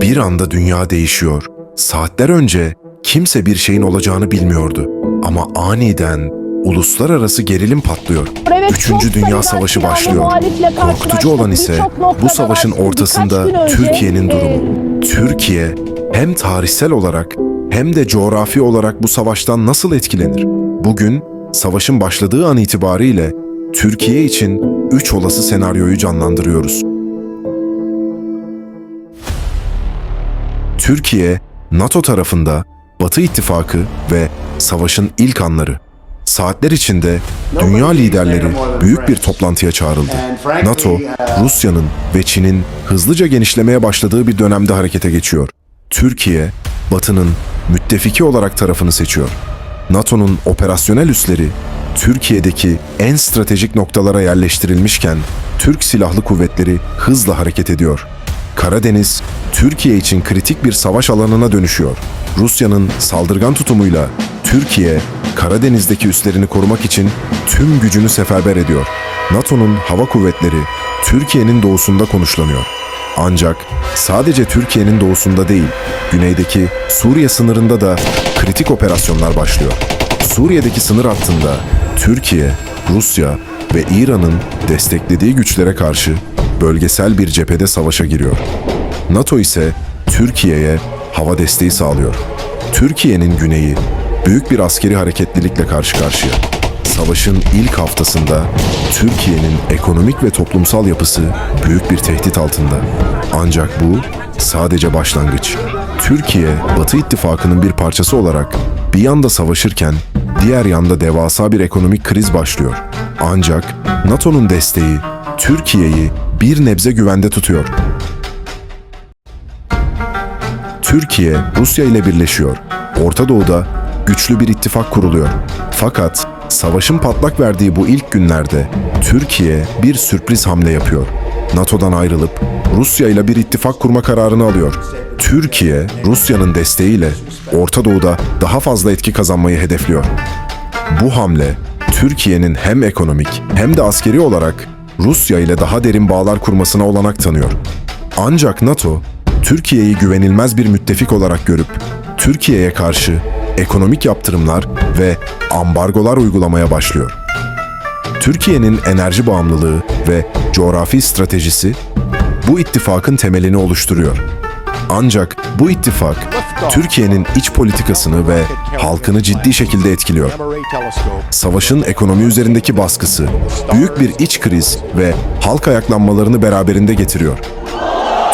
Bir anda dünya değişiyor. Saatler önce kimse bir şeyin olacağını bilmiyordu. Ama aniden uluslararası gerilim patlıyor. Evet, Üçüncü Dünya Savaşı başlıyor. Korkutucu olan ise bu savaşın ortasında Türkiye'nin durumu. Türkiye hem tarihsel olarak hem de coğrafi olarak bu savaştan nasıl etkilenir? Bugün savaşın başladığı an itibariyle Türkiye için üç olası senaryoyu canlandırıyoruz. Türkiye, NATO tarafında Batı İttifakı ve savaşın ilk anları. Saatler içinde dünya liderleri büyük bir toplantıya çağrıldı. NATO, Rusya'nın ve Çin'in hızlıca genişlemeye başladığı bir dönemde harekete geçiyor. Türkiye, Batı'nın müttefiki olarak tarafını seçiyor. NATO'nun operasyonel üsleri Türkiye'deki en stratejik noktalara yerleştirilmişken Türk Silahlı Kuvvetleri hızla hareket ediyor. Karadeniz, Türkiye için kritik bir savaş alanına dönüşüyor. Rusya'nın saldırgan tutumuyla Türkiye, Karadeniz'deki üslerini korumak için tüm gücünü seferber ediyor. NATO'nun hava kuvvetleri Türkiye'nin doğusunda konuşlanıyor. Ancak sadece Türkiye'nin doğusunda değil, güneydeki Suriye sınırında da kritik operasyonlar başlıyor. Suriye'deki sınır hattında Türkiye, Rusya ve İran'ın desteklediği güçlere karşı bölgesel bir cephede savaşa giriyor. NATO ise Türkiye'ye hava desteği sağlıyor. Türkiye'nin güneyi büyük bir askeri hareketlilikle karşı karşıya. Savaşın ilk haftasında Türkiye'nin ekonomik ve toplumsal yapısı büyük bir tehdit altında. Ancak bu sadece başlangıç. Türkiye, Batı İttifakı'nın bir parçası olarak bir yanda savaşırken diğer yanda devasa bir ekonomik kriz başlıyor. Ancak NATO'nun desteği Türkiye'yi bir nebze güvende tutuyor. Türkiye, Rusya ile birleşiyor. Orta Doğu'da güçlü bir ittifak kuruluyor. Fakat savaşın patlak verdiği bu ilk günlerde Türkiye bir sürpriz hamle yapıyor. NATO'dan ayrılıp Rusya ile bir ittifak kurma kararını alıyor. Türkiye, Rusya'nın desteğiyle Orta Doğu'da daha fazla etki kazanmayı hedefliyor. Bu hamle Türkiye'nin hem ekonomik hem de askeri olarak Rusya ile daha derin bağlar kurmasına olanak tanıyor. Ancak NATO, Türkiye'yi güvenilmez bir müttefik olarak görüp Türkiye'ye karşı ekonomik yaptırımlar ve ambargolar uygulamaya başlıyor. Türkiye'nin enerji bağımlılığı ve coğrafi stratejisi bu ittifakın temelini oluşturuyor. Ancak bu ittifak Türkiye'nin iç politikasını ve halkını ciddi şekilde etkiliyor. Savaşın ekonomi üzerindeki baskısı büyük bir iç kriz ve halk ayaklanmalarını beraberinde getiriyor.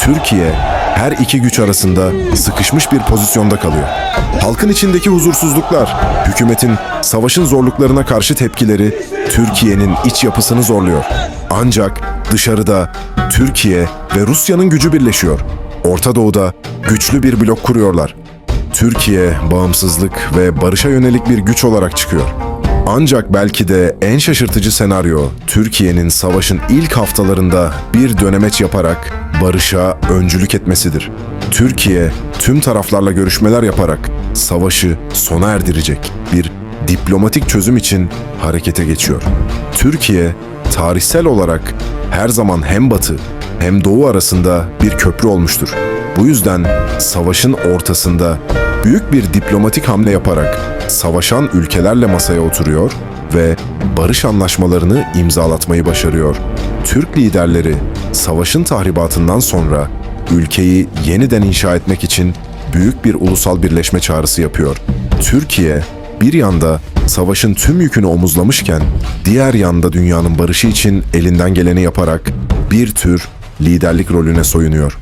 Türkiye her iki güç arasında sıkışmış bir pozisyonda kalıyor. Halkın içindeki huzursuzluklar, hükümetin savaşın zorluklarına karşı tepkileri Türkiye'nin iç yapısını zorluyor. Ancak dışarıda Türkiye ve Rusya'nın gücü birleşiyor. Orta Doğu'da güçlü bir blok kuruyorlar. Türkiye bağımsızlık ve barışa yönelik bir güç olarak çıkıyor. Ancak belki de en şaşırtıcı senaryo Türkiye'nin savaşın ilk haftalarında bir dönemeç yaparak barışa öncülük etmesidir. Türkiye tüm taraflarla görüşmeler yaparak savaşı sona erdirecek bir diplomatik çözüm için harekete geçiyor. Türkiye tarihsel olarak her zaman hem Batı hem Doğu arasında bir köprü olmuştur. Bu yüzden savaşın ortasında büyük bir diplomatik hamle yaparak savaşan ülkelerle masaya oturuyor ve barış anlaşmalarını imzalatmayı başarıyor. Türk liderleri savaşın tahribatından sonra ülkeyi yeniden inşa etmek için büyük bir ulusal birleşme çağrısı yapıyor. Türkiye bir yanda savaşın tüm yükünü omuzlamışken diğer yanda dünyanın barışı için elinden geleni yaparak bir tür liderlik rolüne soyunuyor.